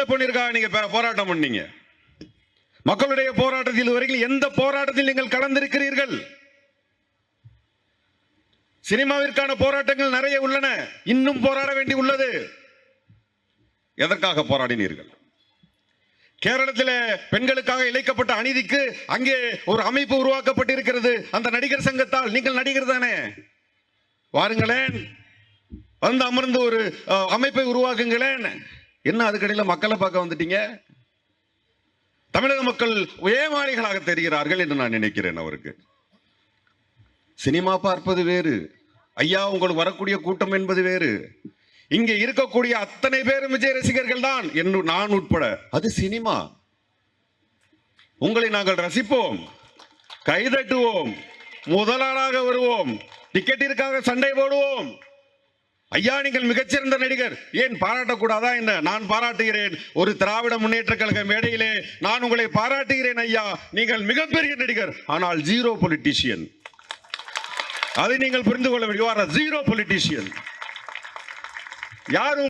எந்த பொண்ணிற்காக நீங்க போராட்டம் பண்ணீங்க? மக்களுடைய போராட்டத்தில் வரைக்கும் எந்த போராட்டத்தில் நீங்கள் கலந்திருக்கிறீர்கள்? சினிமாவிற்கான போராட்டங்கள் நிறைய உள்ளன. இன்னும் போராட வேண்டி உள்ளது. எதற்காக போராடினீர்கள்? கேரளத்தில் பெண்களுக்காக இழைக்கப்பட்ட அநீதிக்கு அங்கே ஒரு அமைப்பு உருவாக்கப்பட்டிருக்கிறது. அந்த நடிகர் சங்கத்தால் நீங்கள் நடிகர் தானே? வாருங்களேன். வந்து அமர்ந்து ஒரு அமைப்பை உருவாக்குங்களேன். என்ன அதுக்கடையில் மக்களை பார்க்க வந்துட்டீங்க? தமிழக மக்கள் ஏமாளிகளாக தெரிகிறார்கள் என்று நான் நினைக்கிறேன் அவருக்கு. சினிமா பார்ப்பது வேறு. ஐயா உங்களுக்கு வரக்கூடிய கூட்டம் என்பது வேறு. இங்கே இருக்கக்கூடிய அத்தனை பேரும் விஜய் ரசிகர்கள் தான் என்று நான் உட்பட. அது சினிமா. உங்களை நாங்கள் ரசிப்போம் கைதட்டுவோம் முதலாளாக வருவோம் டிக்கெட்டிற்காக சண்டை போடுவோம். ஐயா நீங்கள் மிகச்சிறந்த நடிகர். ஏன் பாராட்டக்கூடாதா என்ன? நான் பாராட்டுகிறேன். ஒரு திராவிட முன்னேற்ற கழக மேடையிலே நான் உங்களை பாராட்டுகிறேன் ஐயா. நீங்கள் மிகப்பெரிய நடிகர். ஆனால் ஜீரோ பொலிட்டீஷியன் அதை நீங்கள் புரிந்து கொள்ள வேண்டும். ஜீரோ பொலிட்டீஷியன் யாரும்